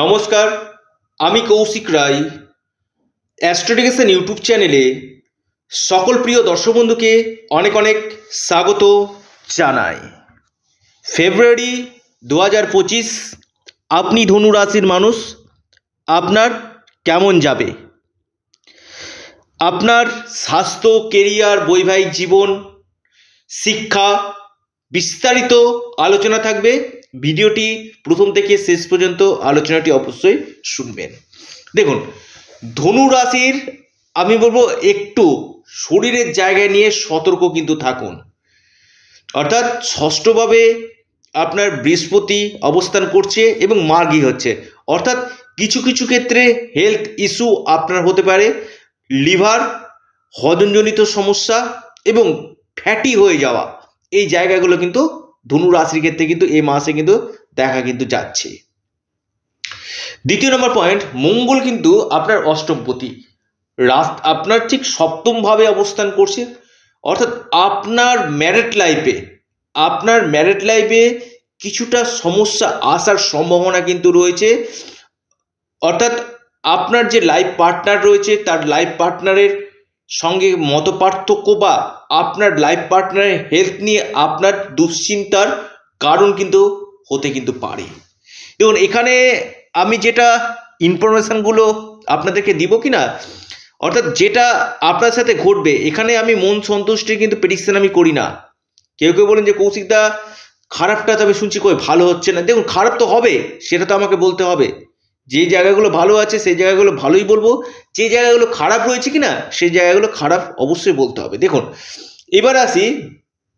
নমস্কার, আমি কৌশিক রায় অ্যাস্ট্রোডিকেশন ইউটিউব চ্যানেলে সকল প্রিয় দর্শক বন্ধুকে অনেক অনেক স্বাগত জানাই। ফেব্রুয়ারি দু হাজার পঁচিশ, আপনি ধনু রাশির মানুষ, আপনার কেমন যাবে? আপনার স্বাস্থ্য, কেরিয়ার, বৈবাহিক জীবন, শিক্ষা, বিস্তারিত আলোচনা থাকবে। ভিডিওটি প্রথম থেকে শেষ পর্যন্ত আলোচনাটি অবশ্যই শুনবেন। দেখুন, ধনু রাশির, আমি বলব একটু শরীরের জায়গায় নিয়ে সতর্ক কিন্তু থাকুন। অর্থাৎ ষষ্ঠভাবে আপনার বৃহস্পতি অবস্থান করছে এবং মার্গী হচ্ছে। অর্থাৎ কিছু কিছু ক্ষেত্রে হেলথ ইস্যু আপনার হতে পারে, লিভার, হজমজনিত সমস্যা এবং ফ্যাটি হয়ে যাওয়া। এই জায়গাগুলো কিন্তু ধনু রাশির ক্ষেত্রে কিন্তু এই মাসে কিন্তু দেখা কিন্তু যাচ্ছে। দ্বিতীয় নম্বর পয়েন্ট মঙ্গল কিন্তু আপনার অষ্টমপতি। রাস আপনার ঠিক সপ্তমভাবে অবস্থান করছে। অর্থাৎ আপনার ম্যারেট লাইফে আপনার ম্যারেট লাইফে কিছুটা সমস্যা আসার সম্ভাবনা কিন্তু রয়েছে। অর্থাৎ আপনার যে লাইফ পার্টনার রয়েছে, তার লাইফ পার্টনারের সঙ্গে মতপার্থক্য বা আপনার লাইফ পার্টনারের হেলথ নিয়ে আপনার দুশ্চিন্তার কারণ কিন্তু হতে কিন্তু পারে। দেখুন, এখানে আমি যেটা ইনফরমেশানগুলো আপনাদেরকে দিব কি না অর্থাৎ যেটা আপনার সাথে ঘটবে, এখানে আমি মন সন্তুষ্টির কিন্তু প্রেডিকশান আমি করি না। কেউ কেউ বলেন যে, কৌশিকদা, খারাপটা তবে শুনছি কই, ভালো হচ্ছে না। দেখুন, খারাপ তো হবে, সেটা তো আমাকে বলতে হবে। যে জায়গাগুলো ভালো আছে, সেই জায়গাগুলো ভালোই বলব। যে জায়গাগুলো খারাপ রয়েছে কি না সেই জায়গাগুলো খারাপ অবশ্যই বলতে হবে। দেখুন, এবার আসি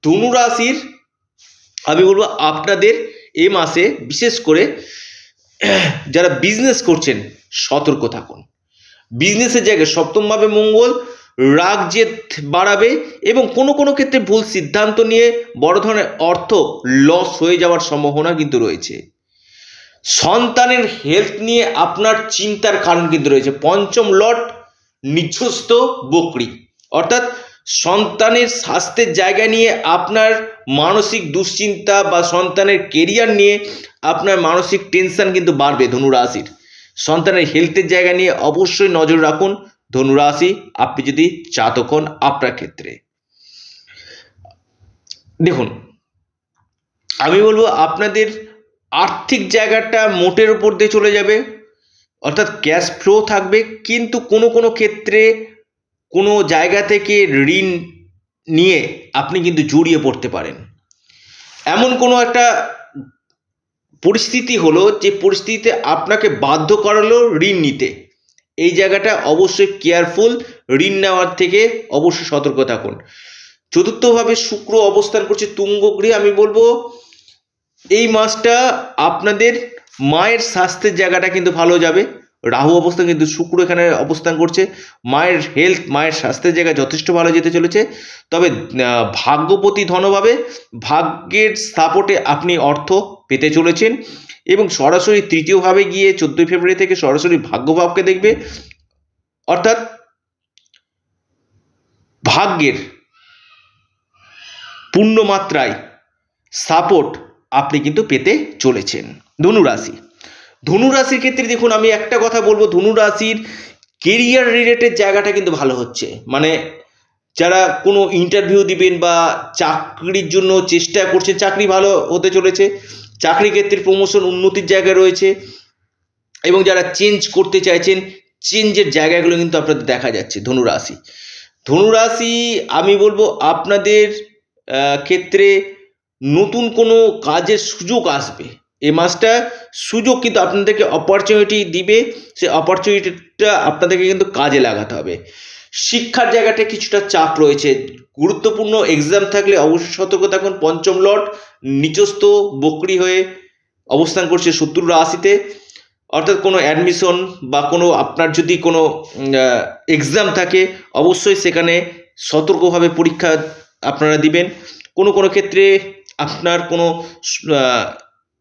ধনু রাশির, আমি বলব আপনাদের এ মাসে বিশেষ করে যারা বিজনেস করছেন, সতর্ক থাকুন। বিজনেসের জায়গায় সপ্তমভাবে মঙ্গল, রাগ জেদ বাড়াবে এবং কোনো কোনো ক্ষেত্রে ভুল সিদ্ধান্ত নিয়ে বড় ধরনের অর্থ লস হয়ে যাওয়ার সম্ভাবনা কিন্তু রয়েছে। সন্তানের হেলথ নিয়ে আপনার চিন্তার কারণ কিন্তু রয়েছে। পঞ্চম লট নিজস্ব বকরি। অর্থাৎ সন্তানের স্বাস্থ্যের জায়গা নিয়ে আপনার মানসিক দুশ্চিন্তা বা সন্তানের কেরিয়ার নিয়ে আপনার মানসিক টেনশন কিন্তু বাড়বে ধনুরাশির। সন্তানের হেলথের জায়গা নিয়ে অবশ্যই নজর রাখুন ধনুরাশি। আপনি যদি জাতক হন আপনার ক্ষেত্রে। দেখুন, আমি বলব আপনাদের আর্থিক জায়গাটা মোটের উপর দিয়ে চলে যাবে, অর্থাৎ ক্যাশ ফ্লো থাকবে, কিন্তু কোনো কোনো ক্ষেত্রে কোনো জায়গা থেকে ঋণ নিয়ে আপনি কিন্তু জড়িয়ে পড়তে পারেন। এমন কোনো একটা পরিস্থিতি হলো যে পরিস্থিতিতে আপনাকে বাধ্য করালো ঋণ নিতে। এই জায়গাটা অবশ্যই কেয়ারফুল ঋণ নেওয়ার থেকে অবশ্যই সতর্ক থাকুন। চতুর্থভাবে শুক্র অবস্থান করছে তুঙ্গ গৃহে আমি বলব এই মাসটা আপনাদের মায়ের স্বাস্থ্যের জায়গাটা কিন্তু ভালো যাবে। রাহু অবস্থান কিন্তু শুক্র এখানে অবস্থান করছে। মায়ের হেলথ মায়ের স্বাস্থ্যের জায়গায় যথেষ্ট ভালো যেতে চলেছে। তবে ভাগ্যপতি ধনভাবে ভাগ্যের সাপোর্টে আপনি অর্থ পেতে চলেছেন এবং সরাসরি তৃতীয়ভাবে গিয়ে চোদ্দোই ফেব্রুয়ারি থেকে সরাসরি ভাগ্যভাবকে দেখবে। অর্থাৎ, ভাগ্যের পূর্ণ মাত্রায় সাপোর্ট আপনি কিন্তু পেতে চলেছেন। ধনুরাশি ধনুরাশির ক্ষেত্রে দেখুন, আমি একটা কথা বলব ধনুরাশির কেরিয়ার রিলেটেড জায়গাটা কিন্তু ভালো হচ্ছে। মানে যারা কোনো ইন্টারভিউ দিবেন বা চাকরির জন্য চেষ্টা করছেন, চাকরি ভালো হতে চলেছে, চাকরি ক্ষেত্রে প্রমোশন উন্নতির জায়গায় রয়েছে এবং যারা চেঞ্জ করতে চাইছেন চেঞ্জের জায়গাগুলো কিন্তু আপনাদের দেখা যাচ্ছে ধনুরাশি ধনুরাশি আমি বলব, আপনাদের ক্ষেত্রে নতুন কোনো কাজের সুযোগ আসবে। এই মাসটা সুযোগ কিন্তু আপনাদেরকে অপরচুনিটি দিবে। সে অপরচুনিটিটা আপনাদেরকে কিন্তু কাজে লাগাতে হবে। শিক্ষার জায়গাটা কিছুটা চাপ রয়েছে। গুরুত্বপূর্ণ এক্সাম থাকলে অবশ্যই সতর্ক থাকুন। পঞ্চম লট নিচস্থ বকরি হয়ে অবস্থান করছে শত্রুর রাশিতে। অর্থাৎ কোনো অ্যাডমিশন বা কোনো আপনার যদি কোনো এক্সাম থাকে, অবশ্যই সেখানে সতর্কভাবে পরীক্ষা আপনারা দিবেন। কোনো কোনো ক্ষেত্রে আপনার কোনো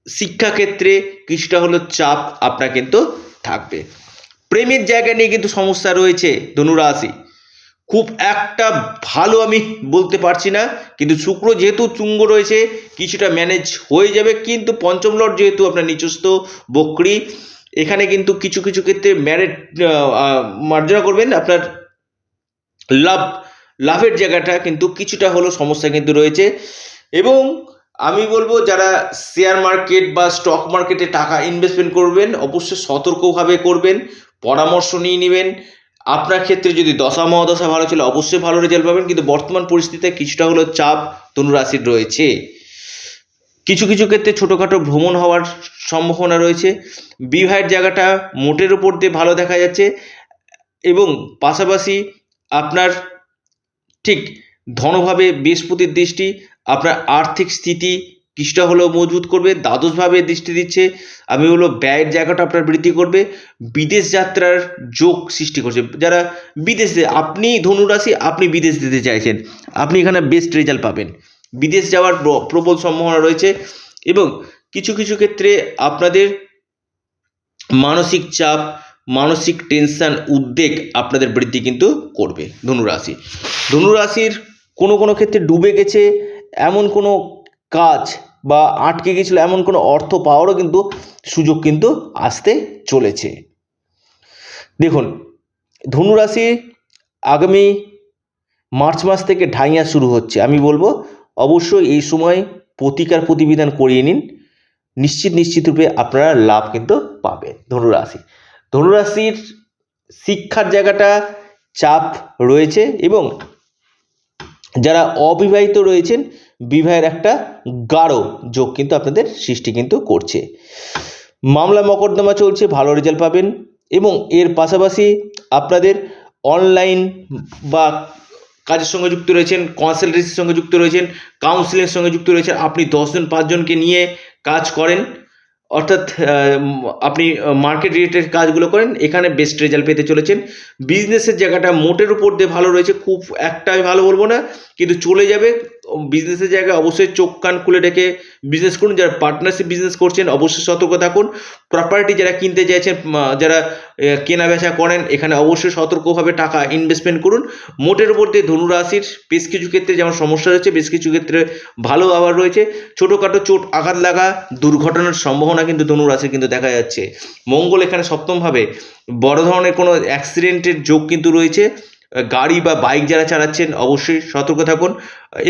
শিক্ষাক্ষেত্রে কিছুটা হলো চাপ আপনার কিন্তু থাকবে। প্রেমের জায়গা নিয়ে কিন্তু সমস্যা রয়েছে ধনুরাশি। খুব একটা ভালো আমি বলতে পারছি না, কিন্তু শুক্র যেহেতু চুঙ্গ রয়েছে, কিছুটা ম্যানেজ হয়ে যাবে, কিন্তু পঞ্চম লর্ড যেহেতু আপনার নিচস্থ বকরি, এখানে কিন্তু কিছু কিছু ক্ষেত্রে ম্যারেট মার্জনা করবেন, আপনার লাভ, লাভের জায়গাটা কিন্তু কিছুটা হলো সমস্যা কিন্তু রয়েছে। এবং আমি বলব যারা শেয়ার মার্কেট বা স্টক মার্কেটে টাকা ইনভেস্টমেন্ট করবেন, অবশ্যই সতর্কভাবে করবেন, পরামর্শ নিয়ে নেবেন। আপনার ক্ষেত্রে যদি দশা মহাদশা ভালো ছিল অবশ্যই ভালো রেজাল্ট পাবেন, কিন্তু বর্তমান পরিস্থিতিতে কিছুটা হলো চাপ ধনুরাশির রয়েছে। কিছু কিছু ক্ষেত্রে ছোটোখাটো ভ্রমণ হওয়ার সম্ভাবনা রয়েছে। বিবাহের জায়গাটা মোটের উপর দিয়ে ভালো দেখা যাচ্ছে এবং পাশাপাশি আপনার ঠিক ধনভাবে বৃহস্পতির দৃষ্টি আপনার আর্থিক স্থিতি কিছুটা হলেও মজবুত করবে, দ্বাদশভাবে দৃষ্টি দিচ্ছে। আমি বলব, ব্যয়ের জায়গাটা আপনার বৃদ্ধি করবে। বিদেশ যাত্রার যোগ সৃষ্টি করছে। যারা বিদেশে, আপনি ধনুরাশি, আপনি বিদেশ যেতে চাইছেন। আপনি এখানে বেস্ট রেজাল্ট পাবেন। বিদেশ যাওয়ার প্র- প্রবল সম্ভাবনা রয়েছে এবং কিছু কিছু ক্ষেত্রে আপনাদের মানসিক চাপ, মানসিক টেনশন উদ্বেগ আপনাদের বৃদ্ধি কিন্তু করবে ধনুরাশি। ধনুরাশির কোনো কোনো ক্ষেত্রে ডুবে গেছে এমন কোনো কাজ বা আটকে গেছিল এমন কোনো অর্থ পাওয়ারও কিন্তু সুযোগ কিন্তু আসতে চলেছে। দেখুন, ধনুরাশি আগামী মার্চ মাস থেকে ঢাইয়া শুরু হচ্ছে। আমি বলব, অবশ্যই এই সময় প্রতিকার প্রতিবিধান করিয়ে নিন। নিশ্চিত নিশ্চিত রূপে আপনারা লাভ কিন্তু পাবেন ধনুরাশি। ধনুরাশির শিক্ষার জায়গাটা চাপ রয়েছে এবং যারা অবিবাহিত রয়েছেন, বিবাহের একটা গাঢ় যোগ কিন্তু আপনাদের সৃষ্টি কিন্তু করছে। মামলা মকদ্দমা চলছে, ভালো রেজাল্ট পাবেন এবং এর পাশাপাশি আপনাদের অনলাইন বা কাজের সঙ্গে যুক্ত রয়েছেন কনসালটেন্সির সঙ্গে যুক্ত রয়েছেন কাউন্সিলের সঙ্গে যুক্ত রয়েছেন, আপনি দশজন পাঁচজনকে নিয়ে কাজ করেন। অর্থাৎ আপনি মার্কেট রিলেটেড কাজগুলো করেন, এখানে বেস্ট রেজাল্ট পেতে চলেছেন। বিজনেসের জায়গাটা মোটের উপর দিয়ে ভালো রয়েছে, খুব একটা আমি ভালো বলব না, কিন্তু চলে যাবে। বিজনেসের জায়গায় অবশ্যই চোখ, কান খুলে রেখে বিজনেস করুন। যারা পার্টনারশিপ বিজনেস করছেন, অবশ্যই সতর্ক থাকুন। প্রপার্টি যারা কিনতে চাইছেন যারা কেনা বেচা করেন, এখানে অবশ্যই সতর্কভাবে টাকা ইনভেস্টমেন্ট করুন। মোটের উপর দিয়ে ধনুরাশির বেশ কিছু ক্ষেত্রে যেমন সমস্যা রয়েছে, বেশ কিছু ক্ষেত্রে ভালো আবার রয়েছে। ছোটোখাটো চোট আঘাত লাগা দুর্ঘটনার সম্ভাবনা কিন্তু ধনুরাশির কিন্তু দেখা যাচ্ছে। মঙ্গল এখানে সপ্তমভাবে বড় ধরনের কোনো অ্যাক্সিডেন্টের যোগ কিন্তু রয়েছে। গাড়ি বা বাইক যারা চালাচ্ছেন অবশ্যই সতর্ক থাকুন।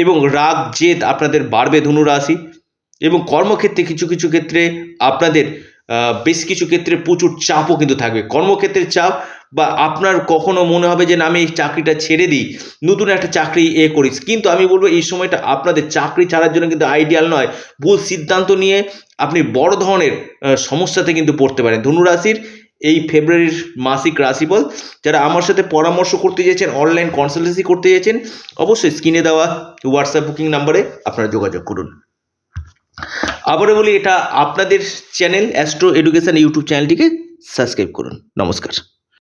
এবং রাগ, জেদ আপনাদের বাড়বে ধনুরাশি এবং কর্মক্ষেত্রে কিছু কিছু ক্ষেত্রে আপনাদের বেশ কিছু ক্ষেত্রে প্রচুর চাপও কিন্তু থাকবে। কর্মক্ষেত্রের চাপ বা আপনার কখনো মনে হবে যে, না, আমি এই চাকরিটা ছেড়ে দিই। নতুন একটা চাকরি এ করিস। কিন্তু আমি বলব, এই সময়টা আপনাদের চাকরি ছাড়ার জন্য কিন্তু আইডিয়াল নয়। ভুল সিদ্ধান্ত নিয়ে আপনি বড় ধরনের সমস্যাতে কিন্তু পড়তে পারেন। ধনুরাশির এই ফেব্রুয়ারির মাসিক রাশিফল। যারা আমার সাথে পরামর্শ করতে চাইছেন অনলাইন কনসালটেন্সি করতে চাইছেন অবশ্যই স্ক্রিনে দেওয়া হোয়াটসঅ্যাপ বুকিং নাম্বারে আপনারা যোগাযোগ করুন। আবারও বলি, এটা আপনাদের চ্যানেল অ্যাস্ট্রো এডুকেশান ইউটিউব চ্যানেলটিকে সাবস্ক্রাইব করুন। নমস্কার।